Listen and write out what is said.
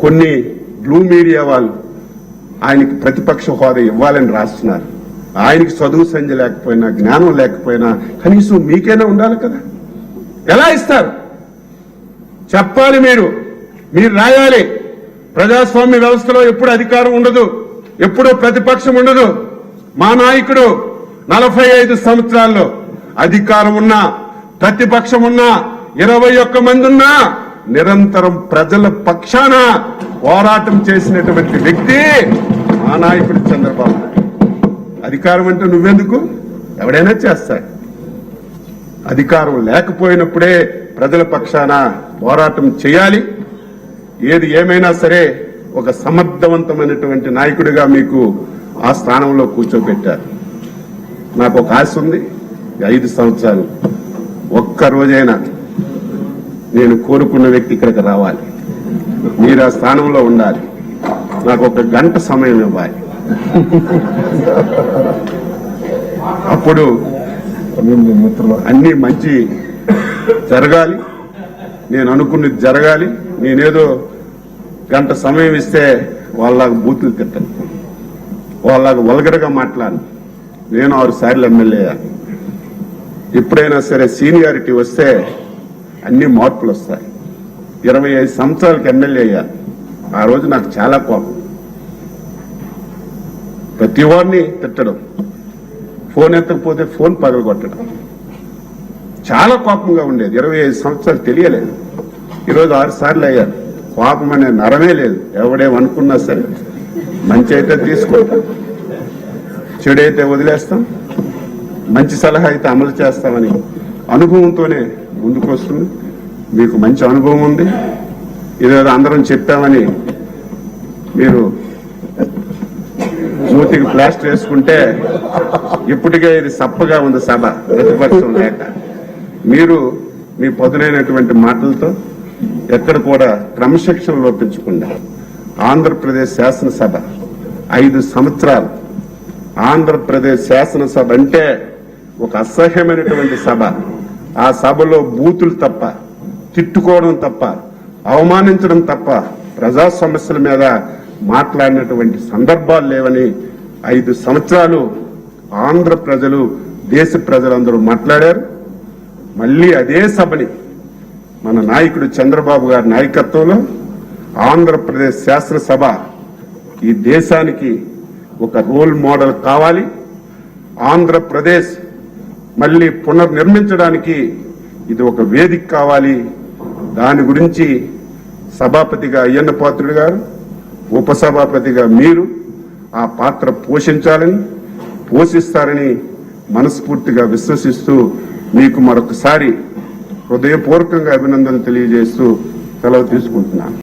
కొన్ని blue media వాళ్ళు ఆయనకి ప్రతిపక్ష హోదా ఇవ్వాలని రాస్తున్నారు. ఆయనకి చదువు సంధ్య లేకపోయినా జ్ఞానం లేకపోయినా కనీసం మీకైనా ఉండాలి కదా? ఎలా ఇస్తారు? చెప్పాలి మీరు. మీరు రాయాలి. ప్రజాస్వామ్య వ్యవస్థలో ఎప్పుడు అధికారం ఉండదు ఎప్పుడు ప్రతిపక్షం ఉండదు. మా నాయకుడు నలభై ఐదు సంవత్సరాల్లో అధికారం ఉన్నా ప్రతిపక్షం ఉన్నా ఇరవై ఒక్క మంది ఉన్నా నిరంతరం ప్రజల పక్షాన పోరాటం చేసినటువంటి వ్యక్తి మా నాయకుడు చంద్రబాబు నాయుడు. అధికారం అంటే నువ్వెందుకు? ఎవడైనా చేస్తాడు. అధికారం లేకపోయినప్పుడే ప్రజల పక్షాన పోరాటం చేయాలి. ఏది ఏమైనా సరే ఒక సమర్థవంతమైనటువంటి నాయకుడిగా మీకు ఆ స్థానంలో కూర్చోబెట్టారు. నాకు ఒక ఆశ ఉంది. ఐదు సంవత్సరాలు ఒక్క రోజైనా నేను కోరుకున్న వ్యక్తి ఇక్కడికి రావాలి. మీరు ఆ స్థానంలో ఉండాలి. నాకు ఒక గంట సమయం ఇవ్వాలి. అప్పుడు అన్ని మంచి జరగాలి. నేను అనుకున్నది జరగాలి. నేనేదో గంట సమయం ఇస్తే వాళ్ళలాగా బూతులు తిట్టాను. వాళ్ళలాగా వల్గరగా మాట్లాడను. నేను ఆరు సార్లు ఎమ్మెల్యే ఎప్పుడైనా సరే సీనియారిటీ వస్తే అన్ని మార్పులు వస్తాయి. ఇరవై ఐదు సంవత్సరాలకు ఎమ్మెల్యే అయ్యా. ఆ రోజు నాకు చాలా కోపం. ప్రతి వాడిని తిట్టడం ఫోన్ ఎత్తకపోతే ఫోన్ పగలగొట్టడం. చాలా కోపంగా ఉండేది. ఇరవై ఐదు సంవత్సరాలు తెలియలేదు. ఈరోజు ఆరు సార్లు అయ్యారు కోపం అనే నరమే లేదు. ఎవడేమనుకున్నా సరే మంచి అయితే తీసుకుంటాం చెడు అయితే వదిలేస్తాం. మంచి సలహా అయితే అమలు చేస్తామని అనుభవంతోనే ముందుకు వస్తుంది మీకు మంచి అనుభవం ఉంది. ఇదేదో అందరం చెప్పామని మీరు మూతికి ప్లాస్టర్ వేసుకుంటే ఇప్పటికే ఇది సప్పగా ఉంది సభ ప్రతిపక్షం లేక. మీరు మీ పదునైనటువంటి మాటలతో ఎక్కడ కూడా క్రమశిక్షణ లోపించకుండా ఆంధ్రప్రదేశ్ శాసనసభ ఐదు సంవత్సరాలు. ఆంధ్రప్రదేశ్ శాసనసభ అంటే ఒక అసహ్యమైనటువంటి సభ. ఆ సభలో బూతులు తప్ప తిట్టుకోవడం తప్ప అవమానించడం తప్ప ప్రజా సమస్యల మీద మాట్లాడినటువంటి సందర్భాలు లేవని ఐదు సంవత్సరాలు ఆంధ్ర ప్రజలు దేశ ప్రజలందరూ మాట్లాడారు. మళ్ళీ అదే సభని మన నాయకుడు చంద్రబాబు గారి నాయకత్వంలో ఆంధ్రప్రదేశ్ శాసనసభ ఈ దేశానికి ఒక రోల్ మోడల్ కావాలి. ఆంధ్రప్రదేశ్ మళ్ళీ పునర్నిర్మించడానికి ఇది ఒక వేదిక కావాలి. దాని గురించి సభాపతిగా అయ్యన్న పాత్రుడు గారు ఉపసభాపతిగా మీరు ఆ పాత్ర పోషించాలని పోషిస్తారని మనస్ఫూర్తిగా విశ్వసిస్తూ మీకు మరొకసారి హృదయపూర్వకంగా అభినందనలు తెలియజేస్తూ సెలవు తీసుకుంటున్నాను.